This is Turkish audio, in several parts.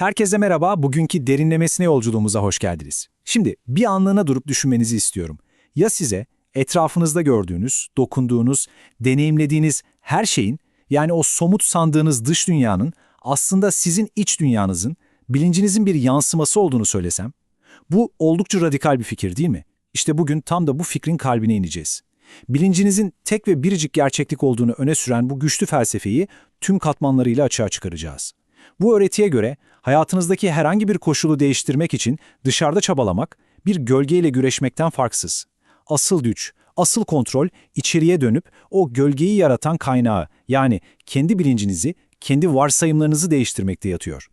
Herkese merhaba, bugünkü derinlemesine yolculuğumuza hoş geldiniz. Şimdi bir anlığına durup düşünmenizi istiyorum. Ya size etrafınızda gördüğünüz, dokunduğunuz, deneyimlediğiniz her şeyin, yani o somut sandığınız dış dünyanın aslında sizin iç dünyanızın, bilincinizin bir yansıması olduğunu söylesem? Bu oldukça radikal bir fikir değil mi? İşte bugün tam da bu fikrin kalbine ineceğiz. Bilincinizin tek ve biricik gerçeklik olduğunu öne süren bu güçlü felsefeyi tüm katmanlarıyla açığa çıkaracağız. Bu öğretiye göre hayatınızdaki herhangi bir koşulu değiştirmek için dışarıda çabalamak, bir gölgeyle güreşmekten farksız. Asıl güç, asıl kontrol içeriye dönüp o gölgeyi yaratan kaynağı yani kendi bilincinizi, kendi varsayımlarınızı değiştirmekte yatıyor.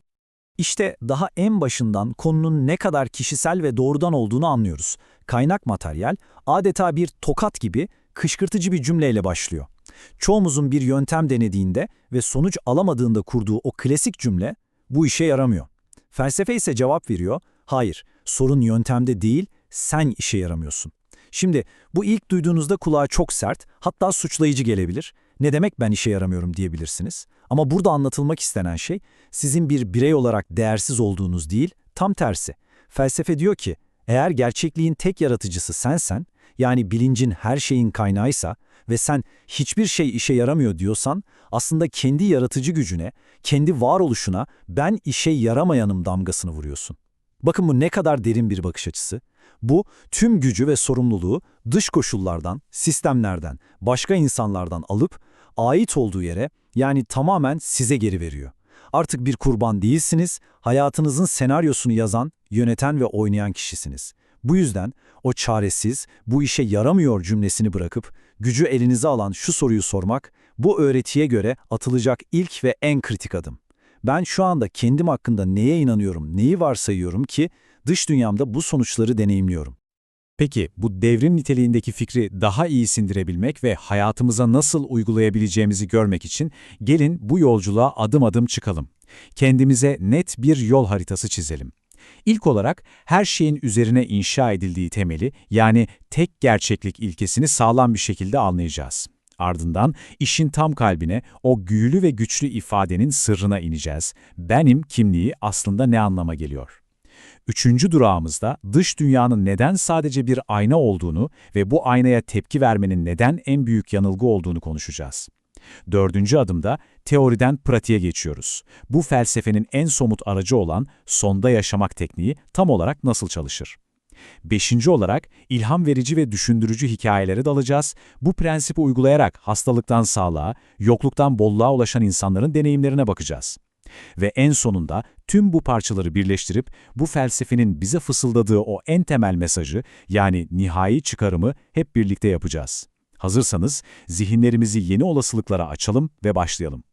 İşte daha en başından konunun ne kadar kişisel ve doğrudan olduğunu anlıyoruz. Kaynak materyal adeta bir tokat gibi kışkırtıcı bir cümleyle başlıyor. Çoğumuzun bir yöntem denediğinde ve sonuç alamadığında kurduğu o klasik cümle bu işe yaramıyor. Felsefe ise cevap veriyor, hayır sorun yöntemde değil sen işe yaramıyorsun. Şimdi bu ilk duyduğunuzda kulağa çok sert hatta suçlayıcı gelebilir. Ne demek ben işe yaramıyorum diyebilirsiniz. Ama burada anlatılmak istenen şey sizin bir birey olarak değersiz olduğunuz değil, tam tersi. Felsefe diyor ki eğer gerçekliğin tek yaratıcısı sensen, yani bilincin her şeyin kaynağıysa ve sen hiçbir şey işe yaramıyor diyorsan, aslında kendi yaratıcı gücüne, kendi varoluşuna ben işe yaramayanım damgasını vuruyorsun. Bakın bu ne kadar derin bir bakış açısı. Bu tüm gücü ve sorumluluğu dış koşullardan, sistemlerden, başka insanlardan alıp ait olduğu yere yani tamamen size geri veriyor. Artık bir kurban değilsiniz, hayatınızın senaryosunu yazan, yöneten ve oynayan kişisiniz. Bu yüzden o çaresiz, bu işe yaramıyor cümlesini bırakıp gücü elinize alan şu soruyu sormak, bu öğretiye göre atılacak ilk ve en kritik adım. Ben şu anda kendim hakkında neye inanıyorum, neyi varsayıyorum ki dış dünyamda bu sonuçları deneyimliyorum. Peki bu devrim niteliğindeki fikri daha iyi sindirebilmek ve hayatımıza nasıl uygulayabileceğimizi görmek için gelin bu yolculuğa adım adım çıkalım. Kendimize net bir yol haritası çizelim. İlk olarak her şeyin üzerine inşa edildiği temeli yani tek gerçeklik ilkesini sağlam bir şekilde anlayacağız. Ardından işin tam kalbine o güçlü ve güçlü ifadenin sırrına ineceğiz. Benim kimliği aslında ne anlama geliyor? Üçüncü durağımızda dış dünyanın neden sadece bir ayna olduğunu ve bu aynaya tepki vermenin neden en büyük yanılgı olduğunu konuşacağız. Dördüncü adımda teoriden pratiğe geçiyoruz. Bu felsefenin en somut aracı olan sonda yaşamak tekniği tam olarak nasıl çalışır? Beşinci olarak ilham verici ve düşündürücü hikayelere dalacağız. Bu prensibi uygulayarak hastalıktan sağlığa, yokluktan bolluğa ulaşan insanların deneyimlerine bakacağız. Ve en sonunda tüm bu parçaları birleştirip bu felsefenin bize fısıldadığı o en temel mesajı yani nihai çıkarımı hep birlikte yapacağız. Hazırsanız zihinlerimizi yeni olasılıklara açalım ve başlayalım.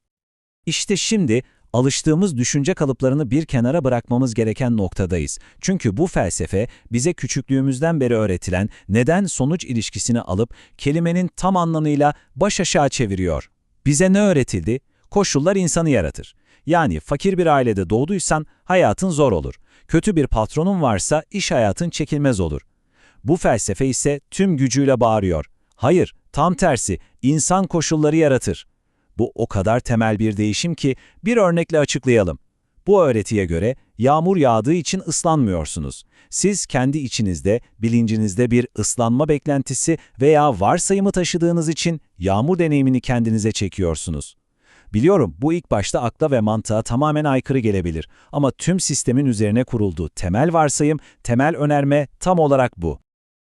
İşte şimdi alıştığımız düşünce kalıplarını bir kenara bırakmamız gereken noktadayız. Çünkü bu felsefe bize küçüklüğümüzden beri öğretilen neden-sonuç ilişkisini alıp kelimenin tam anlamıyla baş aşağı çeviriyor. Bize ne öğretildi? Koşullar insanı yaratır. Yani fakir bir ailede doğduysan hayatın zor olur. Kötü bir patronun varsa iş hayatın çekilmez olur. Bu felsefe ise tüm gücüyle bağırıyor. Hayır, tam tersi, insan koşulları yaratır. Bu o kadar temel bir değişim ki bir örnekle açıklayalım. Bu öğretiye göre yağmur yağdığı için ıslanmıyorsunuz. Siz kendi içinizde, bilincinizde bir ıslanma beklentisi veya varsayımı taşıdığınız için yağmur deneyimini kendinize çekiyorsunuz. Biliyorum bu ilk başta akla ve mantığa tamamen aykırı gelebilir ama tüm sistemin üzerine kurulduğu temel varsayım, temel önerme tam olarak bu.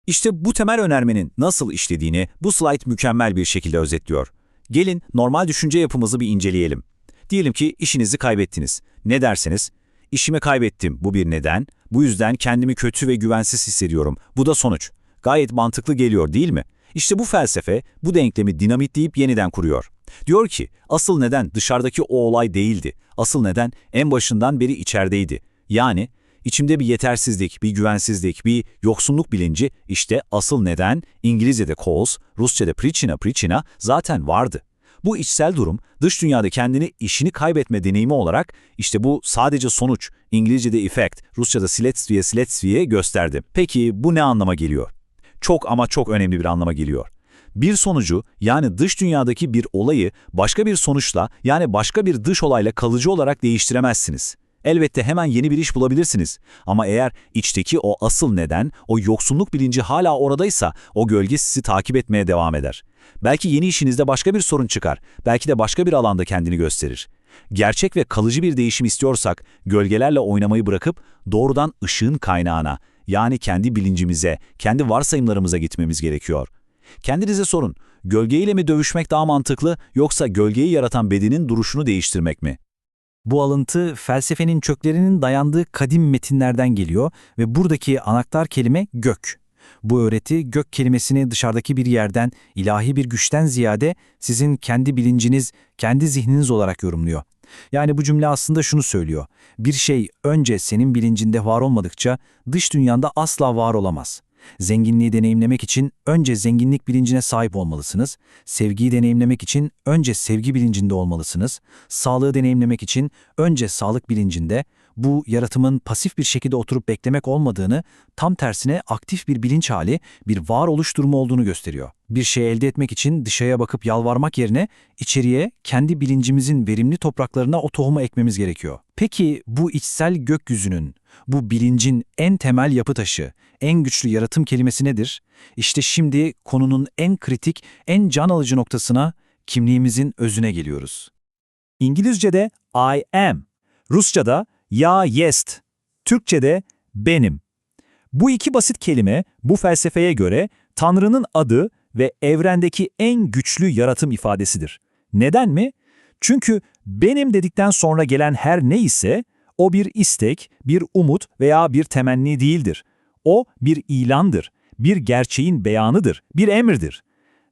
İşte bu temel önermenin nasıl işlediğini bu slide mükemmel bir şekilde özetliyor. Gelin normal düşünce yapımızı bir inceleyelim. Diyelim ki işinizi kaybettiniz. Ne derseniz, işimi kaybettim bu bir neden, bu yüzden kendimi kötü ve güvensiz hissediyorum. Bu da sonuç. Gayet mantıklı geliyor değil mi? İşte bu felsefe bu denklemi dinamitleyip yeniden kuruyor. Diyor ki asıl neden dışarıdaki o olay değildi. Asıl neden en başından beri içerideydi. Yani içimde bir yetersizlik, bir güvensizlik, bir yoksunluk bilinci işte asıl neden İngilizce'de cause, Rusça'da причина причина zaten vardı. Bu içsel durum dış dünyada kendini işini kaybetme deneyimi olarak işte bu sadece sonuç, İngilizce'de effect, Rusça'da следствие следствие gösterdi. Peki bu ne anlama geliyor? Çok ama çok önemli bir anlama geliyor. Bir sonucu yani dış dünyadaki bir olayı başka bir sonuçla yani başka bir dış olayla kalıcı olarak değiştiremezsiniz. Elbette hemen yeni bir iş bulabilirsiniz. Ama eğer içteki o asıl neden, o yoksunluk bilinci hala oradaysa o gölge sizi takip etmeye devam eder. Belki yeni işinizde başka bir sorun çıkar. Belki de başka bir alanda kendini gösterir. Gerçek ve kalıcı bir değişim istiyorsak gölgelerle oynamayı bırakıp doğrudan ışığın kaynağına yani kendi bilincimize, kendi varsayımlarımıza gitmemiz gerekiyor. Kendinize sorun, gölgeyle mi dövüşmek daha mantıklı yoksa gölgeyi yaratan bedenin duruşunu değiştirmek mi? Bu alıntı felsefenin köklerinin dayandığı kadim metinlerden geliyor ve buradaki anahtar kelime gök. Bu öğreti gök kelimesini dışarıdaki bir yerden, ilahi bir güçten ziyade sizin kendi bilinciniz, kendi zihniniz olarak yorumluyor. Yani bu cümle aslında şunu söylüyor. Bir şey önce senin bilincinde var olmadıkça dış dünyanda asla var olamaz. Zenginliği deneyimlemek için önce zenginlik bilincine sahip olmalısınız. Sevgiyi deneyimlemek için önce sevgi bilincinde olmalısınız. Sağlığı deneyimlemek için önce sağlık bilincinde, bu yaratımın pasif bir şekilde oturup beklemek olmadığını, tam tersine aktif bir bilinç hali, bir varoluş durumu olduğunu gösteriyor. Bir şey elde etmek için dışarıya bakıp yalvarmak yerine içeriye kendi bilincimizin verimli topraklarına o tohumu ekmemiz gerekiyor. Peki bu içsel gökyüzünün, bu bilincin en temel yapı taşı, en güçlü yaratım kelimesi nedir? İşte şimdi konunun en kritik, en can alıcı noktasına, kimliğimizin özüne geliyoruz. İngilizce'de I am, Rusça'da ya jest, Türkçe'de benim. Bu iki basit kelime bu felsefeye göre Tanrı'nın adı ve evrendeki en güçlü yaratım ifadesidir. Neden mi? Çünkü benim dedikten sonra gelen her ne ise o bir istek, bir umut veya bir temenni değildir. O bir ilandır, bir gerçeğin beyanıdır, bir emirdir.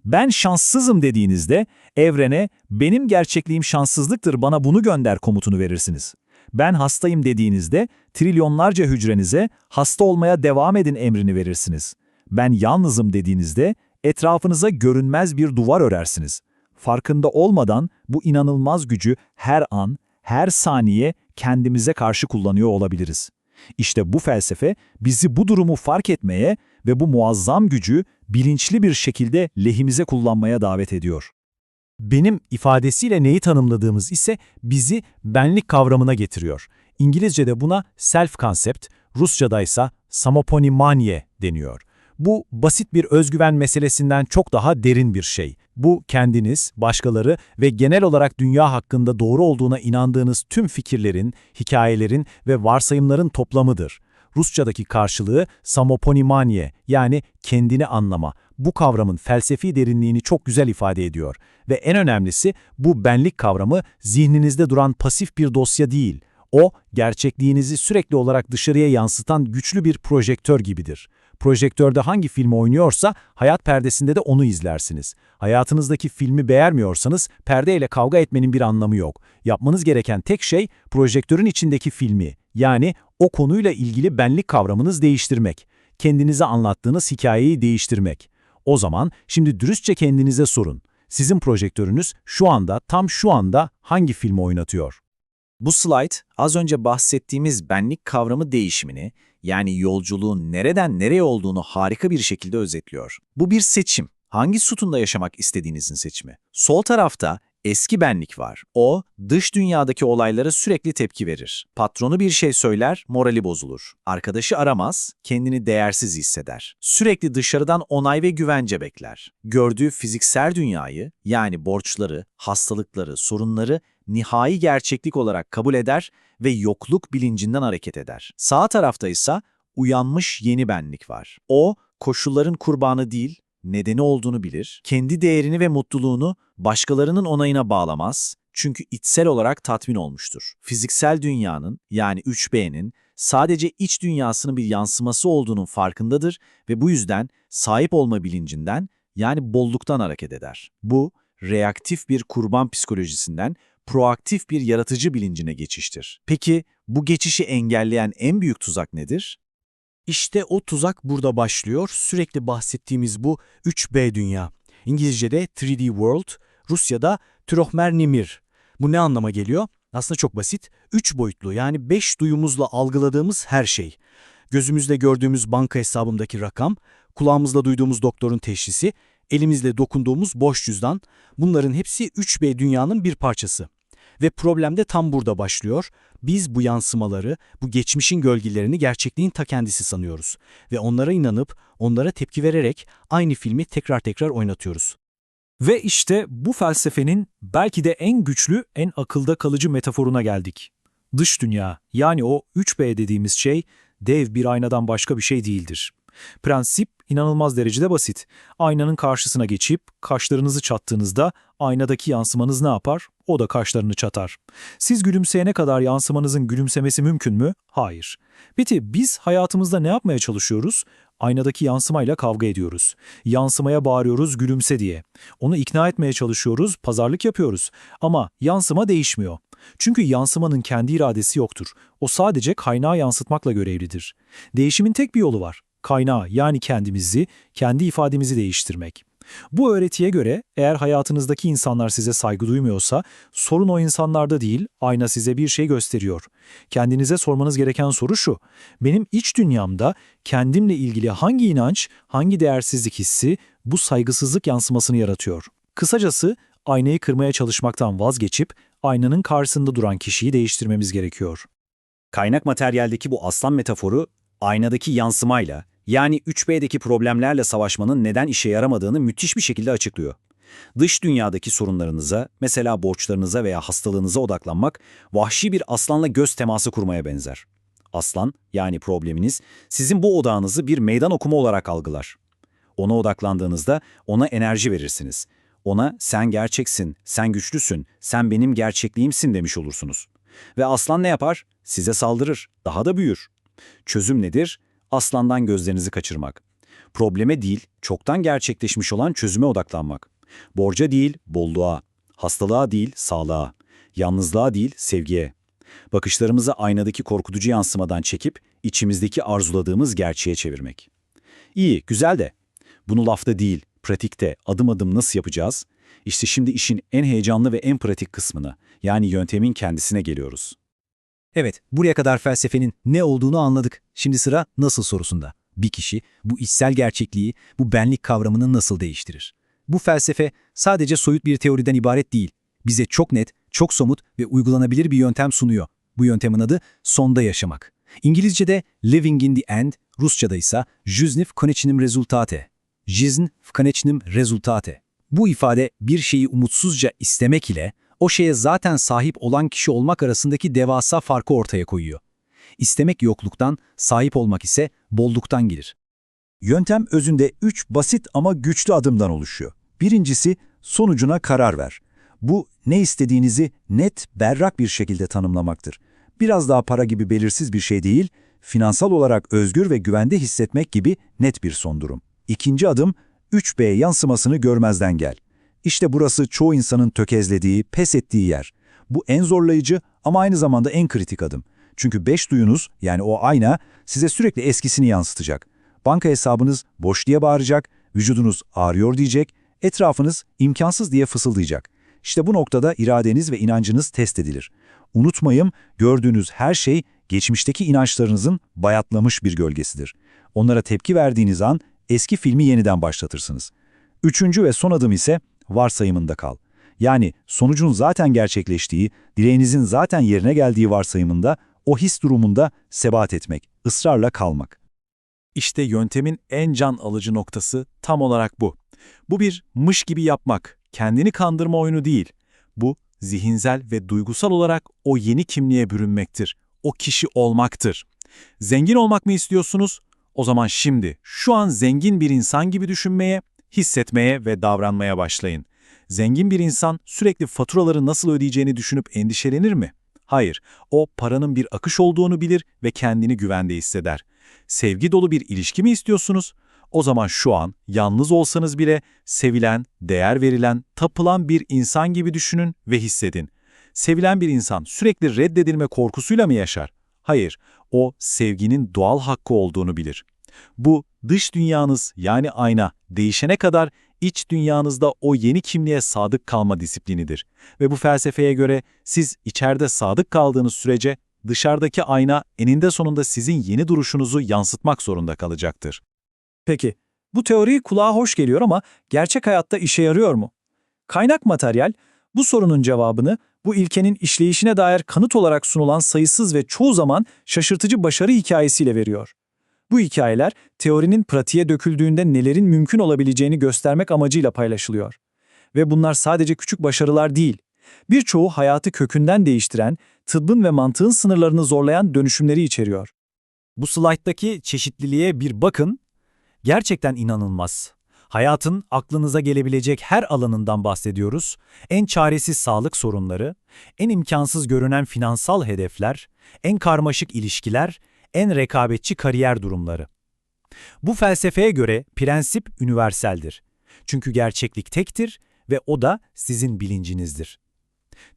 Ben şanssızım dediğinizde evrene benim gerçekliğim şanssızlıktır bana bunu gönder komutunu verirsiniz. Ben hastayım dediğinizde trilyonlarca hücrenize hasta olmaya devam edin emrini verirsiniz. Ben yalnızım dediğinizde etrafınıza görünmez bir duvar örersiniz. Farkında olmadan bu inanılmaz gücü her an, her saniye kendimize karşı kullanıyor olabiliriz. İşte bu felsefe bizi bu durumu fark etmeye ve bu muazzam gücü bilinçli bir şekilde lehimize kullanmaya davet ediyor. Benim ifadesiyle neyi tanımladığımız ise bizi benlik kavramına getiriyor. İngilizce'de buna self-concept, Rusça'da ise samoponimanie deniyor. Bu basit bir özgüven meselesinden çok daha derin bir şey. Bu kendiniz, başkaları ve genel olarak dünya hakkında doğru olduğuna inandığınız tüm fikirlerin, hikayelerin ve varsayımların toplamıdır. Rusçadaki karşılığı samoponimanie yani kendini anlama. Bu kavramın felsefi derinliğini çok güzel ifade ediyor. Ve en önemlisi bu benlik kavramı zihninizde duran pasif bir dosya değil. O, gerçekliğinizi sürekli olarak dışarıya yansıtan güçlü bir projektör gibidir. Projektörde hangi filmi oynuyorsa hayat perdesinde de onu izlersiniz. Hayatınızdaki filmi beğenmiyorsanız perdeyle kavga etmenin bir anlamı yok. Yapmanız gereken tek şey projektörün içindeki filmi yani o konuyla ilgili benlik kavramınız değiştirmek. Kendinize anlattığınız hikayeyi değiştirmek. O zaman şimdi dürüstçe kendinize sorun. Sizin projektörünüz şu anda, tam şu anda hangi filmi oynatıyor? Bu slide az önce bahsettiğimiz benlik kavramı değişimini, yani yolculuğun nereden nereye olduğunu harika bir şekilde özetliyor. Bu bir seçim. Hangi sütunda yaşamak istediğinizin seçimi. Sol tarafta eski benlik var. O, dış dünyadaki olaylara sürekli tepki verir. Patronu bir şey söyler, morali bozulur. Arkadaşı aramaz, kendini değersiz hisseder. Sürekli dışarıdan onay ve güvence bekler. Gördüğü fiziksel dünyayı, yani borçları, hastalıkları, sorunları nihai gerçeklik olarak kabul eder ve yokluk bilincinden hareket eder. Sağ tarafta ise uyanmış yeni benlik var. O, koşulların kurbanı değil, nedeni olduğunu bilir, kendi değerini ve mutluluğunu başkalarının onayına bağlamaz, çünkü içsel olarak tatmin olmuştur. Fiziksel dünyanın, yani 3B'nin, sadece iç dünyasının bir yansıması olduğunun farkındadır ve bu yüzden sahip olma bilincinden, yani bolluktan hareket eder. Bu, reaktif bir kurban psikolojisinden proaktif bir yaratıcı bilincine geçiştir. Peki bu geçişi engelleyen en büyük tuzak nedir? İşte o tuzak burada başlıyor. Sürekli bahsettiğimiz bu 3B dünya. İngilizce'de 3D World, Rusya'da Trochmer Nimir. Bu ne anlama geliyor? Aslında çok basit. 3 boyutlu yani 5 duyumuzla algıladığımız her şey. Gözümüzle gördüğümüz banka hesabımdaki rakam, kulağımızla duyduğumuz doktorun teşhisi, elimizle dokunduğumuz boş cüzdan, bunların hepsi 3B dünyanın bir parçası. Ve problem de tam burada başlıyor. Biz bu yansımaları, bu geçmişin gölgelerini gerçekliğin ta kendisi sanıyoruz. Ve onlara inanıp, onlara tepki vererek aynı filmi tekrar tekrar oynatıyoruz. Ve işte bu felsefenin belki de en güçlü, en akılda kalıcı metaforuna geldik. Dış dünya, yani o 3B dediğimiz şey, dev bir aynadan başka bir şey değildir. Prensip inanılmaz derecede basit. Aynanın karşısına geçip kaşlarınızı çattığınızda aynadaki yansımanız ne yapar? O da kaşlarını çatar. Siz gülümseyene kadar yansımanızın gülümsemesi mümkün mü? Hayır. Peki biz hayatımızda ne yapmaya çalışıyoruz? Aynadaki yansımayla kavga ediyoruz. Yansımaya bağırıyoruz gülümse diye. Onu ikna etmeye çalışıyoruz, pazarlık yapıyoruz. Ama yansıma değişmiyor. Çünkü yansımanın kendi iradesi yoktur. O sadece kaynağı yansıtmakla görevlidir. Değişimin tek bir yolu var. Kaynağı yani kendimizi, kendi ifademizi değiştirmek. Bu öğretiye göre eğer hayatınızdaki insanlar size saygı duymuyorsa sorun o insanlarda değil, ayna size bir şey gösteriyor. Kendinize sormanız gereken soru şu. Benim iç dünyamda kendimle ilgili hangi inanç, hangi değersizlik hissi bu saygısızlık yansımasını yaratıyor? Kısacası aynayı kırmaya çalışmaktan vazgeçip aynanın karşısında duran kişiyi değiştirmemiz gerekiyor. Kaynak materyaldeki bu aslan metaforu aynadaki yansımayla yani 3B'deki problemlerle savaşmanın neden işe yaramadığını müthiş bir şekilde açıklıyor. Dış dünyadaki sorunlarınıza, mesela borçlarınıza veya hastalığınıza odaklanmak vahşi bir aslanla göz teması kurmaya benzer. Aslan, yani probleminiz, sizin bu odağınızı bir meydan okuma olarak algılar. Ona odaklandığınızda ona enerji verirsiniz. Ona sen gerçeksin, sen güçlüsün, sen benim gerçekliğimsin demiş olursunuz. Ve aslan ne yapar? Size saldırır, daha da büyür. Çözüm nedir? Aslandan gözlerinizi kaçırmak. Probleme değil, çoktan gerçekleşmiş olan çözüme odaklanmak. Borca değil, bolluğa. Hastalığa değil, sağlığa. Yalnızlığa değil, sevgiye. Bakışlarımızı aynadaki korkutucu yansımadan çekip içimizdeki arzuladığımız gerçeğe çevirmek. İyi, güzel de. Bunu lafta değil, pratikte adım adım nasıl yapacağız? İşte şimdi işin en heyecanlı ve en pratik kısmına, yani yöntemin kendisine geliyoruz. Evet, buraya kadar felsefenin ne olduğunu anladık. Şimdi sıra nasıl sorusunda. Bir kişi bu içsel gerçekliği, bu benlik kavramını nasıl değiştirir? Bu felsefe sadece soyut bir teoriden ibaret değil. Bize çok net, çok somut ve uygulanabilir bir yöntem sunuyor. Bu yöntemin adı sonda yaşamak. İngilizce'de living in the end, Rusça'da ise жизнь в конечном результате. Жизнь в конечном результате. Bu ifade bir şeyi umutsuzca istemek ile o şeye zaten sahip olan kişi olmak arasındaki devasa farkı ortaya koyuyor. İstemek yokluktan, sahip olmak ise bolluktan gelir. Yöntem özünde üç basit ama güçlü adımdan oluşuyor. Birincisi, sonucuna karar ver. Bu, ne istediğinizi net, berrak bir şekilde tanımlamaktır. Biraz daha para gibi belirsiz bir şey değil, finansal olarak özgür ve güvende hissetmek gibi net bir son durum. İkinci adım, 3B yansımasını görmezden gel. İşte burası çoğu insanın tökezlediği, pes ettiği yer. Bu en zorlayıcı ama aynı zamanda en kritik adım. Çünkü beş duyunuz, yani o ayna, size sürekli eskisini yansıtacak. Banka hesabınız boş diye bağıracak, vücudunuz ağrıyor diyecek, etrafınız imkansız diye fısıldayacak. İşte bu noktada iradeniz ve inancınız test edilir. Unutmayın, gördüğünüz her şey geçmişteki inançlarınızın bayatlamış bir gölgesidir. Onlara tepki verdiğiniz an eski filmi yeniden başlatırsınız. Üçüncü ve son adım ise varsayımında kal. Yani sonucun zaten gerçekleştiği, dileğinizin zaten yerine geldiği varsayımında, o his durumunda sebat etmek, ısrarla kalmak. İşte yöntemin en can alıcı noktası tam olarak bu. Bu bir mış gibi yapmak, kendini kandırma oyunu değil. Bu zihinsel ve duygusal olarak o yeni kimliğe bürünmektir. O kişi olmaktır. Zengin olmak mı istiyorsunuz? O zaman şimdi, şu an zengin bir insan gibi düşünmeye, hissetmeye ve davranmaya başlayın. Zengin bir insan sürekli faturaları nasıl ödeyeceğini düşünüp endişelenir mi? Hayır, o paranın bir akış olduğunu bilir ve kendini güvende hisseder. Sevgi dolu bir ilişki mi istiyorsunuz? O zaman şu an yalnız olsanız bile sevilen, değer verilen, tapılan bir insan gibi düşünün ve hissedin. Sevilen bir insan sürekli reddedilme korkusuyla mı yaşar? Hayır, o sevginin doğal hakkı olduğunu bilir. Bu dış dünyanız yani ayna değişene kadar iç dünyanızda o yeni kimliğe sadık kalma disiplinidir. Ve bu felsefeye göre siz içeride sadık kaldığınız sürece dışarıdaki ayna eninde sonunda sizin yeni duruşunuzu yansıtmak zorunda kalacaktır. Peki, bu teori kulağa hoş geliyor ama gerçek hayatta işe yarıyor mu? Kaynak materyal, Bu sorunun cevabını bu ilkenin işleyişine dair kanıt olarak sunulan sayısız ve çoğu zaman şaşırtıcı başarı hikayesiyle veriyor. Bu hikayeler teorinin pratiğe döküldüğünde nelerin mümkün olabileceğini göstermek amacıyla paylaşılıyor. Ve bunlar sadece küçük başarılar değil, birçoğu hayatı kökünden değiştiren, tıbbın ve mantığın sınırlarını zorlayan dönüşümleri içeriyor. Bu slayttaki çeşitliliğe bir bakın. Gerçekten inanılmaz. Hayatın aklınıza gelebilecek her alanından bahsediyoruz. En çaresiz sağlık sorunları, en imkansız görünen finansal hedefler, en karmaşık ilişkiler, en rekabetçi kariyer durumları. Bu felsefeye göre prensip üniverseldir. Çünkü gerçeklik tektir ve o da sizin bilincinizdir.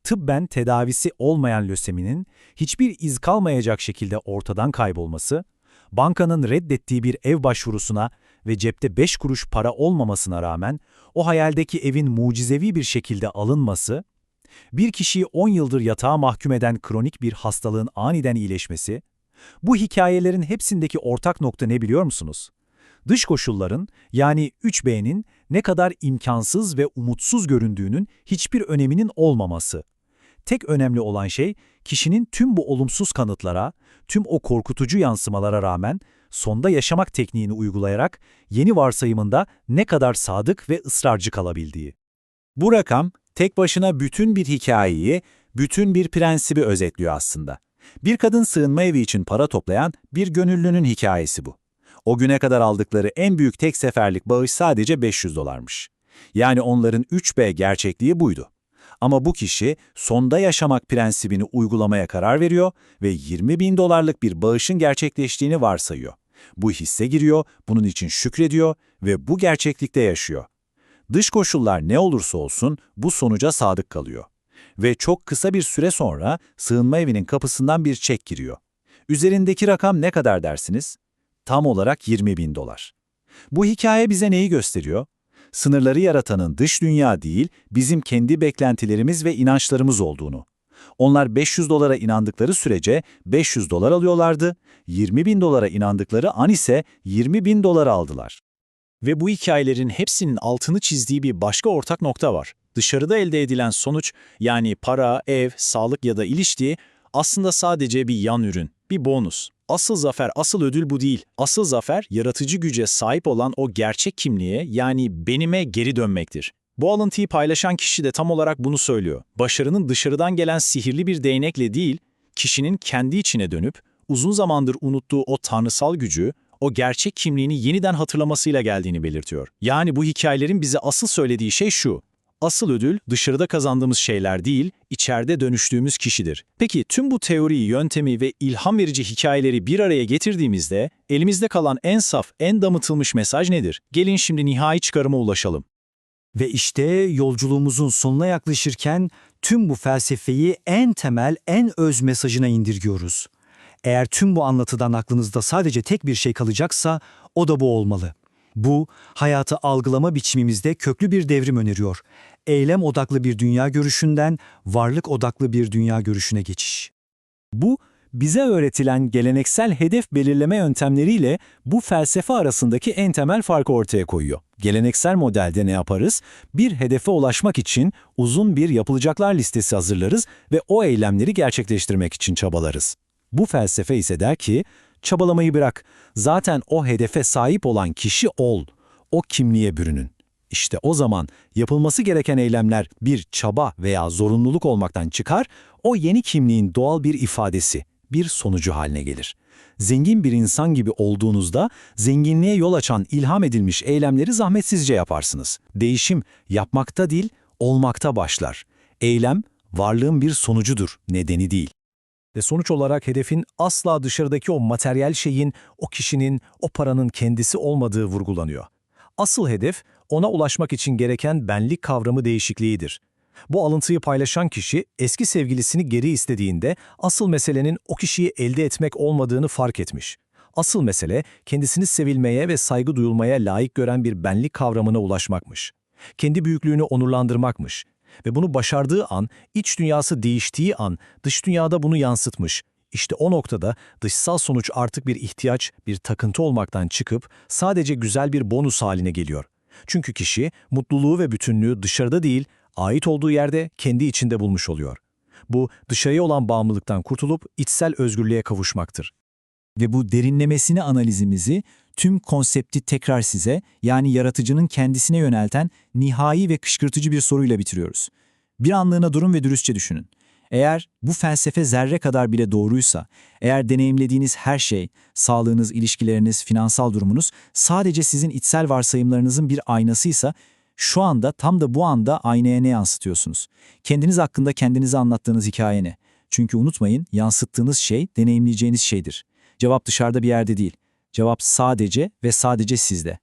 Tıbben tedavisi olmayan löseminin hiçbir iz kalmayacak şekilde ortadan kaybolması, bankanın reddettiği bir ev başvurusuna ve cepte 5 kuruş para olmamasına rağmen o hayaldeki evin mucizevi bir şekilde alınması, bir kişiyi 10 yıldır yatağa mahkum eden kronik bir hastalığın aniden iyileşmesi, bu hikayelerin hepsindeki ortak nokta ne biliyor musunuz? Dış koşulların yani 3B'nin ne kadar imkansız ve umutsuz göründüğünün hiçbir öneminin olmaması. Tek önemli olan şey kişinin tüm bu olumsuz kanıtlara, tüm o korkutucu yansımalara rağmen sonda yaşamak tekniğini uygulayarak yeni varsayımında ne kadar sadık ve ısrarcı kalabildiği. Bu rakam tek başına bütün bir hikayeyi, bütün bir prensibi özetliyor aslında. Bir kadın sığınma evi için para toplayan bir gönüllünün hikayesi bu. O güne kadar aldıkları en büyük tek seferlik bağış sadece 500 dolarmış. Yani onların 3B gerçekliği buydu. Ama bu kişi sonda yaşamak prensibini uygulamaya karar veriyor ve 20 bin dolarlık bir bağışın gerçekleştiğini varsayıyor. Bu hisse giriyor, bunun için şükrediyor ve bu gerçeklikte yaşıyor. Dış koşullar ne olursa olsun bu sonuca sadık kalıyor. Ve çok kısa bir süre sonra sığınma evinin kapısından bir çek giriyor. Üzerindeki rakam ne kadar dersiniz? Tam olarak 20 bin dolar. Bu hikaye bize neyi gösteriyor? Sınırları yaratanın dış dünya değil, bizim kendi beklentilerimiz ve inançlarımız olduğunu. Onlar 500 dolara inandıkları sürece 500 dolar alıyorlardı, 20 bin dolara inandıkları an ise 20 bin dolar aldılar. Ve bu hikayelerin hepsinin altını çizdiği bir başka ortak nokta var. Dışarıda elde edilen sonuç, yani para, ev, sağlık ya da ilişki aslında sadece bir yan ürün, bir bonus. Asıl zafer, asıl ödül bu değil. Asıl zafer, yaratıcı güce sahip olan o gerçek kimliğe, yani benime geri dönmektir. Bu alıntıyı paylaşan kişi de tam olarak bunu söylüyor. Başarının dışarıdan gelen sihirli bir değnekle değil, kişinin kendi içine dönüp, uzun zamandır unuttuğu o tanrısal gücü, o gerçek kimliğini yeniden hatırlamasıyla geldiğini belirtiyor. Yani bu hikayelerin bize asıl söylediği şey şu. Asıl ödül dışarıda kazandığımız şeyler değil, içeride dönüştüğümüz kişidir. Peki tüm bu teoriyi, yöntemi ve ilham verici hikayeleri bir araya getirdiğimizde elimizde kalan en saf, en damıtılmış mesaj nedir? Gelin şimdi nihai çıkarıma ulaşalım. Ve işte yolculuğumuzun sonuna yaklaşırken tüm bu felsefeyi en temel, en öz mesajına indirgiyoruz. Eğer tüm bu anlatıdan aklınızda sadece tek bir şey kalacaksa o da bu olmalı. Bu, hayatı algılama biçimimizde köklü bir devrim öneriyor. Eylem odaklı bir dünya görüşünden varlık odaklı bir dünya görüşüne geçiş. Bu, bize öğretilen geleneksel hedef belirleme yöntemleriyle bu felsefe arasındaki en temel farkı ortaya koyuyor. Geleneksel modelde ne yaparız? Bir hedefe ulaşmak için uzun bir yapılacaklar listesi hazırlarız ve o eylemleri gerçekleştirmek için çabalarız. Bu felsefe ise der ki, çabalamayı bırak, zaten o hedefe sahip olan kişi ol, o kimliğe bürünün. İşte o zaman yapılması gereken eylemler bir çaba veya zorunluluk olmaktan çıkar, o yeni kimliğin doğal bir ifadesi, bir sonucu haline gelir. Zengin bir insan gibi olduğunuzda zenginliğe yol açan ilham edilmiş eylemleri zahmetsizce yaparsınız. Değişim yapmakta değil, olmakta başlar. Eylem varlığın bir sonucudur, nedeni değil. Ve sonuç olarak hedefin asla dışarıdaki o materyal şeyin, o kişinin, o paranın kendisi olmadığı vurgulanıyor. Asıl hedef ona ulaşmak için gereken benlik kavramı değişikliğidir. Bu alıntıyı paylaşan kişi eski sevgilisini geri istediğinde asıl meselenin o kişiyi elde etmek olmadığını fark etmiş. Asıl mesele kendisini sevilmeye ve saygı duyulmaya layık gören bir benlik kavramına ulaşmakmış. Kendi büyüklüğünü onurlandırmakmış. Ve bunu başardığı an, iç dünyası değiştiği an, dış dünyada bunu yansıtmış. İşte o noktada dışsal sonuç artık bir ihtiyaç, bir takıntı olmaktan çıkıp sadece güzel bir bonus haline geliyor. Çünkü kişi mutluluğu ve bütünlüğü dışarıda değil, ait olduğu yerde kendi içinde bulmuş oluyor. Bu dışarıya olan bağımlılıktan kurtulup içsel özgürlüğe kavuşmaktır. Ve bu derinlemesine analizimizi tüm konsepti tekrar size yani yaratıcının kendisine yönelten nihai ve kışkırtıcı bir soruyla bitiriyoruz. Bir anlığına durun ve dürüstçe düşünün. Eğer bu felsefe zerre kadar bile doğruysa, eğer deneyimlediğiniz her şey, sağlığınız, ilişkileriniz, finansal durumunuz sadece sizin içsel varsayımlarınızın bir aynasıysa, şu anda tam da bu anda aynaya ne yansıtıyorsunuz? Kendiniz hakkında kendinize anlattığınız hikaye ne? Çünkü unutmayın, yansıttığınız şey deneyimleyeceğiniz şeydir. Cevap dışarıda bir yerde değil. Cevap sadece ve sadece sizde.